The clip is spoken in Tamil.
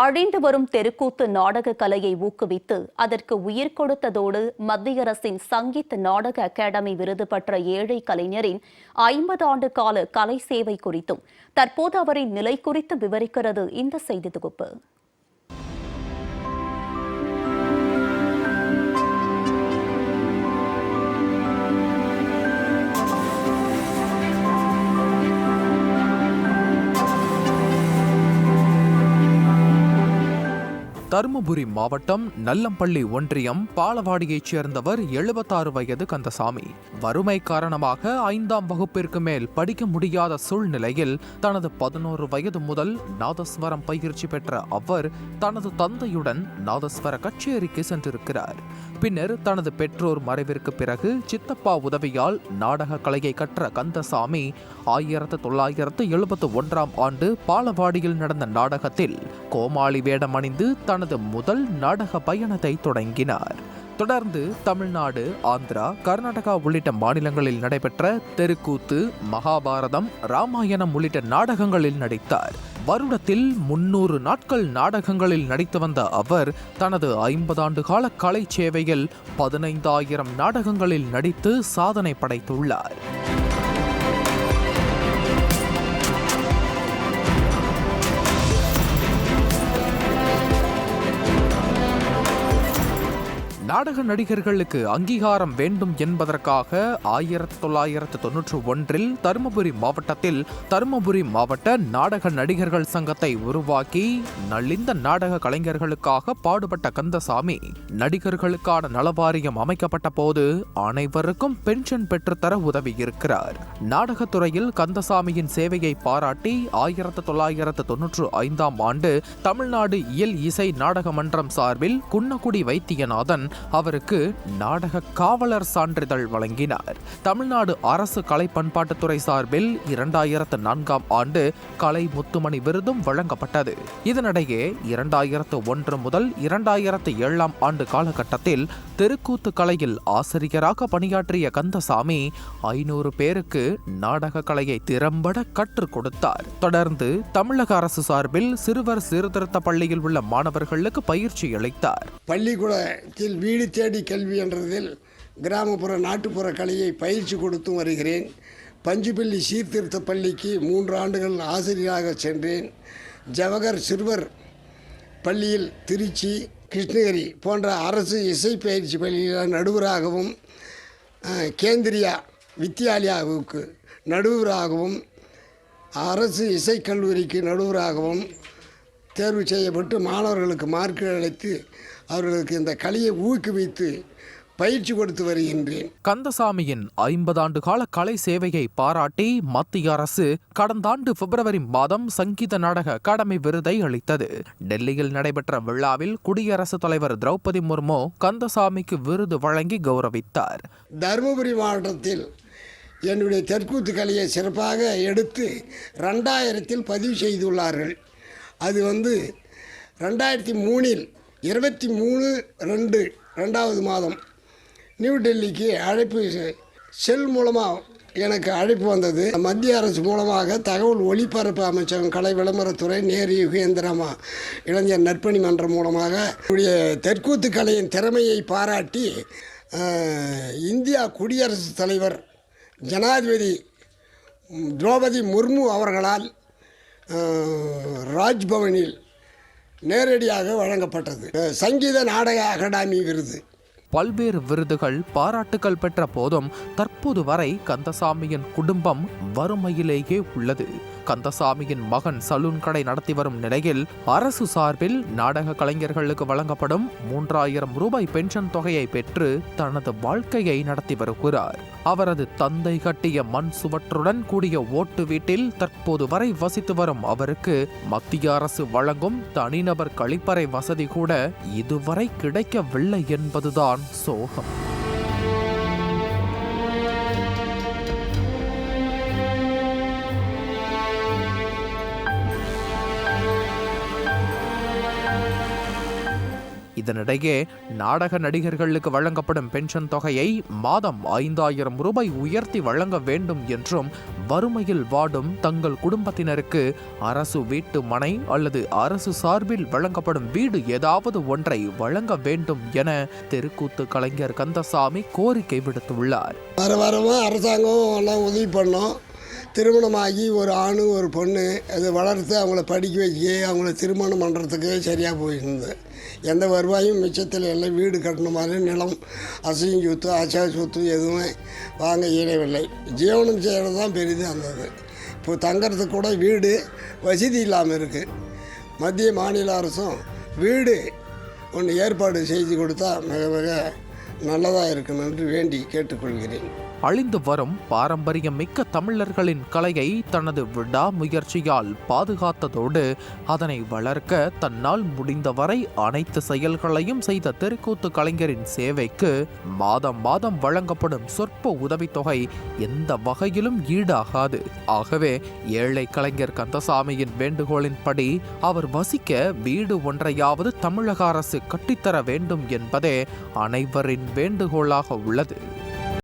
அழிந்து வரும் தெருக்கூத்து நாடக கலையை ஊக்குவித்து அதற்கு உயிர் கொடுத்ததோடு மத்திய அரசின் சங்கீத் நாடக அகாடமி விருது பெற்ற ஏழை கலைஞரின் ஐம்பது ஆண்டு கால கலை சேவை குறித்தும் தற்போது அவரின் நிலை குறித்து விவரிக்கிறது இந்த செய்தி தொகுப்பு. கரும தருமபுரி மாவட்டம் நல்லம்பள்ளி ஒன்றியம் பாலவாடியைச் சேர்ந்தவர் எழுபத்தாறு வயது கந்தசாமி. வறுமை காரணமாக ஐந்தாம் வகுப்பிற்கு மேல் படிக்க முடியாத சூழ்நிலையில் தனது பதினோரு வயது முதல் நாதஸ்வரம் பயிற்சி பெற்ற அவர் தனது தந்தையுடன் நாதஸ்வர கச்சேரிக்கு சென்றிருக்கிறார். பின்னர் தனது பெற்றோர் மறைவிற்கு பிறகு சித்தப்பா உதவியால் நாடக கலையை கற்ற கந்தசாமி ஆயிரத்து தொள்ளாயிரத்து எழுபத்து ஒன்றாம் ஆண்டு பாலவாடியில் நடந்த நாடகத்தில் கோமாளி வேடம் அணிந்து தனது முதல் நாடக பயணத்தை தொடங்கினார். தொடர்ந்து தமிழ்நாடு ஆந்திரா கர்நாடகா உள்ளிட்ட மாநிலங்களில் நடைபெற்ற தெருக்கூத்து மகாபாரதம் ராமாயணம் உள்ளிட்ட நாடகங்களில் நடித்தார். வருடத்தில் முன்னூறு நாட்கள் நாடகங்களில் நடித்து வந்த அவர் தனது ஐம்பதாண்டு கால கலை சேவையில் பதினைந்தாயிரம் நாடகங்களில் நடித்து சாதனை படைத்துள்ளார். நாடக நடிகர்களுக்கு அங்கீகாரம் வேண்டும் என்பதற்காக ஆயிரத்தி தொள்ளாயிரத்து தொன்னூற்று ஒன்றில் தருமபுரி மாவட்டத்தில் தருமபுரி மாவட்ட நாடக நடிகர்கள் சங்கத்தை உருவாக்கி நலிந்த நாடக கலைஞர்களுக்காக பாடுபட்ட கந்தசாமி நடிகர்களுக்கான நலவாரியம் அமைக்கப்பட்ட போது அனைவருக்கும் பென்ஷன் பெற்றுத்தர உதவியிருக்கிறார். நாடகத்துறையில் கந்தசாமியின் சேவையை பாராட்டி ஆயிரத்து தொள்ளாயிரத்து தொன்னூற்று ஐந்தாம் ஆண்டு தமிழ்நாடு இயல் இசை நாடக மன்றம் சார்பில் குன்னக்குடி வைத்தியநாதன் அவருக்கு நாடக காவலர் சான்றிதழ் வழங்கினார். தமிழ்நாடு அரசு கலை பண்பாட்டுத்துறை சார்பில் இரண்டாயிரத்து நான்காம் ஆண்டு கலை முத்துமணி விருதும் வழங்கப்பட்டது. இதனிடையே இரண்டாயிரத்து ஒன்று முதல் இரண்டாயிரத்து ஏழாம் ஆண்டு காலகட்டத்தில் தெருக்கூத்து கலையில் ஆசிரியராக பணியாற்றிய கந்தசாமி ஐநூறு பேருக்கு நாடக கலையை திறம்பட கற்றுக் கொடுத்தார். தொடர்ந்து தமிழக அரசு சார்பில் சிறுவர் சீர்திருத்த பள்ளியில் உள்ள மாணவர்களுக்கு பயிற்சி அளித்தார். பள்ளிக்கூடத்தில் வீடு தேடி கல்வி என்றதில் கிராமப்புற நாட்டுப்புற கலையை பயிற்சி கொடுத்தும் வருகிறேன். பஞ்சுப்பள்ளி சீர்திருத்த பள்ளிக்கு மூன்று ஆண்டுகள் ஆசிரியராக சென்றேன். ஜவஹர் சிறுவர் பள்ளியில் திருச்சி கிருஷ்ணகிரி போன்ற அரசு இசை பயிற்சி பள்ளியில் நடுவராகவும் கேந்திரியா வித்யாலயாவுக்கு நடுவராகவும் அரசு இசைக்கல்லூரிக்கு நடுவராகவும் தேர்வு செய்யப்பட்டு மாணவர்களுக்கு மார்க்கு அளித்து அவர்களுக்கு இந்த கலையை ஊக்குவித்து பயிற்சி கொடுத்து வருகின்றேன். கந்தசாமியின் ஐம்பது ஆண்டு கால கலை சேவையை பாராட்டி மத்திய அரசு கடந்த ஆண்டு பிப்ரவரி மாதம் சங்கீத நாடக அகாடமி விருதை அளித்தது. டெல்லியில் நடைபெற்ற விழாவில் குடியரசுத் தலைவர் திரௌபதி முர்மு கந்தசாமிக்கு விருது வழங்கி கௌரவித்தார். தருமபுரி மாவட்டத்தில் என்னுடைய தெற்கூத்து கலையை சிறப்பாக எடுத்து ரெண்டாயிரத்தில் பதிவு செய்துள்ளார்கள். அது வந்து ரெண்டாயிரத்தி மூணில் இருபத்தி மூணு ரெண்டு ரெண்டாவது மாதம் நியூ டெல்லிக்கு அழைப்பு செல் மூலமாக எனக்கு அழைப்பு வந்தது. மத்திய அரசு மூலமாக தகவல் ஒளிபரப்பு அமைச்சகம் கலை விளம்பரத்துறை நேரு யுகேந்திரமா இளைஞர் நற்பணி மன்றம் மூலமாக என்னுடைய தெற்கூத்து கலையின் திறமையை பாராட்டி இந்தியா குடியரசுத் தலைவர் ஜனாதிபதி திரௌபதி முர்மு அவர்களால் ராஜ்பவனில் நேரடியாக வழங்கப்பட்டது. சங்கீத நாடக அகாடமி விருது. பல்வேறு விருதுகள் பாராட்டுகள் பெற்ற போதும் தற்போது வரை கந்தசாமியின் குடும்பம் வறுமையிலேயே உள்ளது. கந்தசாமியின் மகன் சலூன் கடை நடத்தி வரும் நிலையில் அரசு சார்பில் நாடக கலைஞர்களுக்கு வழங்கப்படும் மூன்றாயிரம் ரூபாய் பென்ஷன் தொகையை பெற்று தனது வாழ்க்கையை நடத்தி வருகிறார். அவரது தந்தை கட்டிய மண் சுவற்றுடன் கூடிய ஓட்டு வீட்டில் தற்போது வரை வசித்து வரும் அவருக்கு மத்திய அரசு வழங்கும் தனிநபர் கழிப்பறை வசதி கூட இதுவரை கிடைக்கவில்லை என்பதுதான் 手很滑 இதனிடையே நாடக நடிகர்களுக்கு வழங்கப்படும் பென்ஷன் தொகையை மாதம் ஐந்தாயிரம் ரூபாய் உயர்த்தி வழங்க வேண்டும் என்றும் வறுமையில் வாடும் தங்கள் குடும்பத்தினருக்கு அரசு வீட்டு மனை அல்லது அரசு சார்பில் வழங்கப்படும் வீடு ஏதாவது ஒன்றை வழங்க வேண்டும் என தெருக்கூத்து கலைஞர் கந்தசாமி கோரிக்கை விடுத்துள்ளார். வர வரவும் அரசாங்கம் எல்லாம் உதவி பண்ணோம். திருமணமாகி ஒரு ஆணு ஒரு பொண்ணு அதை வளர்த்து அவங்கள படிக்க வைக்க அவங்கள திருமணம் பண்ணுறதுக்கு சரியாக போயிருந்தது. எந்த வருவாயும் மிச்சத்தில் எல்லாம் வீடு கட்டணும் மாதிரி நிலம் அசையும் சொத்து அச்சா சொத்து எதுவுமே வாங்க இயலவில்லை. ஜீவனம் செய்கிறது தான் பெரிது அந்த இப்போ தங்கிறதுக்கு கூட வீடு வசதி இல்லாமல் இருக்குது மத்திய மாநில அரசும் வீடு ஒன்று ஏற்பாடு செய்து கொடுத்தா மிக மிக நல்லதாக இருக்கும் என்று வேண்டி கேட்டுக்கொள்கிறேன். அழிந்து வரும் பாரம்பரியம் மிக்க தமிழர்களின் கலையை தனது விடாமுயற்சியால் பாதுகாத்ததோடு அதனை வளர்க்க தன்னால் முடிந்தவரை அனைத்து செயல்களையும் செய்த தெருக்கூத்து கலைஞரின் சேவைக்கு மாதம் மாதம் வழங்கப்படும் சொற்ப உதவித்தொகை எந்த வகையிலும் ஈடாகாது. ஆகவே ஏழை கலைஞர் கந்தசாமியின் வேண்டுகோளின்படி அவர் வசிக்க வீடு ஒன்றையாவது தமிழக அரசு கட்டித்தர வேண்டும் என்பதே அனைவரின் வேண்டுகோளாக உள்ளது.